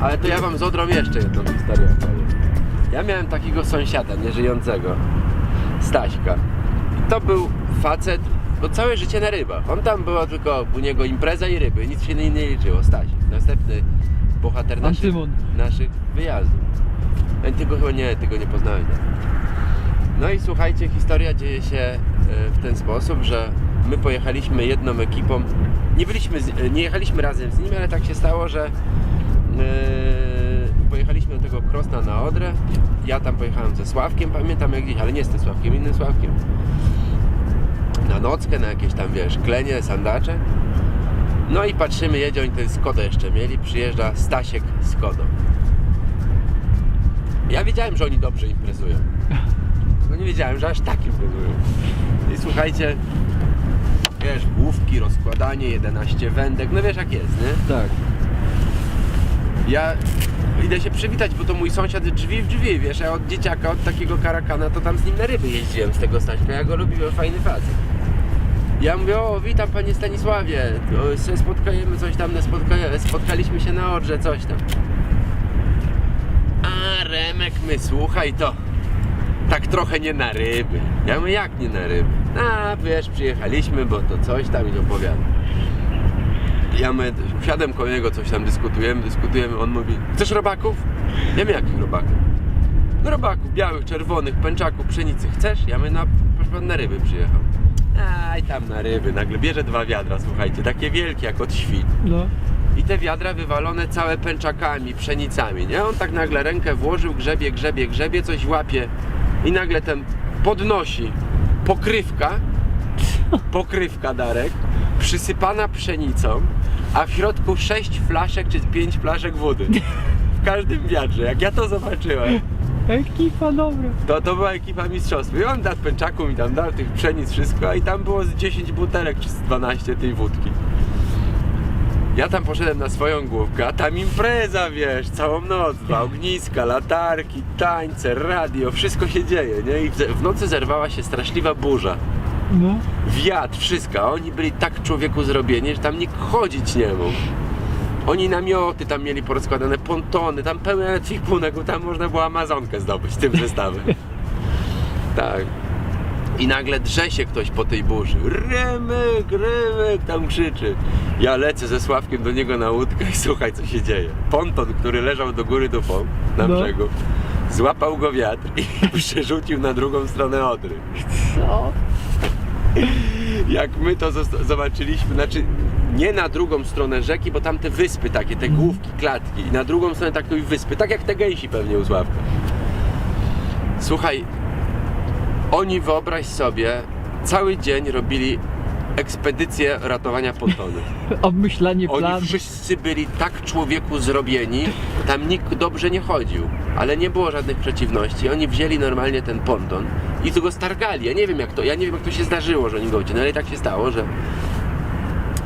Ale to ja wam z Odrą jeszcze jedną historię opowiem. Ja miałem takiego sąsiada nieżyjącego, Staśka. I to był facet, bo całe życie na rybach. On tam była tylko u niego impreza i ryby, nic się nie, nie liczyło. Stasiek, następny bohater naszych, Antymon. naszych wyjazdów. Ja tego chyba nie, tego nie poznałem. No i słuchajcie, historia dzieje się e, w ten sposób, że my pojechaliśmy jedną ekipą. Nie byliśmy, z, e, nie jechaliśmy razem z nimi, ale tak się stało, że pojechaliśmy do tego Krosna na Odrę. Ja tam pojechałem ze Sławkiem, pamiętam jak gdzieś, ale nie z tym Sławkiem, innym Sławkiem. Na nockę, na jakieś tam, wiesz, klenie, sandacze. No i patrzymy, jedzie, oni ten Skodę jeszcze mieli, przyjeżdża Stasiek z Skodą. Ja wiedziałem, że oni dobrze imprezują. No nie wiedziałem, że aż tak imprezują. I słuchajcie, wiesz, główki, rozkładanie, 11 wędek, no wiesz jak jest, nie? Tak. Ja idę się przywitać, bo to mój sąsiad drzwi w drzwi, wiesz, ja od dzieciaka, od takiego karakana, to tam z nim na ryby jeździłem z tego Staśka, ja go lubiłem, fajny facet. Ja mówię, o witam panie Stanisławie, się spotkajemy, coś tam, spotkaliśmy się na Odrze, coś tam. A Remek my, słuchaj to, tak trochę nie na ryby. Ja mówię, jak nie na ryby? A wiesz, przyjechaliśmy, bo to coś tam i opowiada. Ja my, wsiadłem koło niego, coś tam dyskutujemy, dyskutujemy, on mówi, chcesz robaków? Ja mówię, jakich robaków? No robaków, białych, czerwonych, pęczaków, pszenicy, chcesz? Ja mówię, no proszę pan na ryby przyjechał. Aj tam na ryby, nagle bierze dwa wiadra, słuchajcie, takie wielkie jak od świn. No. I te wiadra wywalone całe pęczakami, pszenicami, nie? On tak nagle rękę włożył, grzebie, grzebie, grzebie, coś łapie i nagle ten podnosi pokrywka, pokrywka Darek, przysypana pszenicą, a w środku sześć flaszek czy pięć flaszek wody. W każdym wiadrze. Jak ja to zobaczyłem, Ekipa dobra. to, to była ekipa mistrzostwa. I on dał pęczaku mi tam dał tych pszenic, wszystko, a i tam było z 10 butelek czy z 12 tej wódki. Ja tam poszedłem na swoją główkę, a tam impreza, wiesz, całą noc, dwa ogniska, latarki, tańce, radio, wszystko się dzieje, nie? I w, w nocy zerwała się straszliwa burza. No. Wiatr, wszystko, oni byli tak człowieku zrobieni, że tam nikt chodzić nie mógł. Oni namioty tam mieli porozkładane, pontony, tam pełen ekwipunek, bo tam można było Amazonkę zdobyć tym zestawem. tak. I nagle drze się ktoś po tej burzy. Remek, Remek, tam krzyczy. Ja lecę ze Sławkiem do niego na łódkę i słuchaj co się dzieje. Ponton, który leżał do góry dupą na No. brzegu, złapał go wiatr i przerzucił na drugą stronę Odry. Co? Jak my to zobaczyliśmy, znaczy nie na drugą stronę rzeki, bo tam te wyspy takie, te główki, klatki i na drugą stronę takiej wyspy, tak jak te gęsi pewnie u Sławka. Słuchaj, oni wyobraź sobie, cały dzień robili ekspedycję ratowania pontonu. Obmyślanie Oni plan. wszyscy byli tak człowieku zrobieni, tam nikt dobrze nie chodził, ale nie było żadnych przeciwności. Oni wzięli normalnie ten ponton i tu go stargali. Ja nie wiem jak to, ja nie wiem jak to się zdarzyło, że oni go wzięli, ale tak się stało, że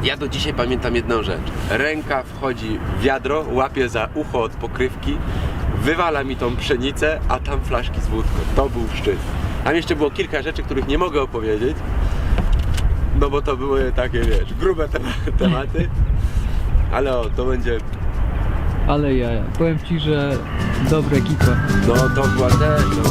ja do dzisiaj pamiętam jedną rzecz. Ręka wchodzi w wiadro, łapie za ucho od pokrywki, wywala mi tą pszenicę, a tam flaszki z wódką. To był szczyt. Tam jeszcze było kilka rzeczy, których nie mogę opowiedzieć, no bo to były takie, wiesz, grube tema- tematy. Ale o, to będzie, Ale ja, powiem ci, że dobra ekipa. no to była też, no,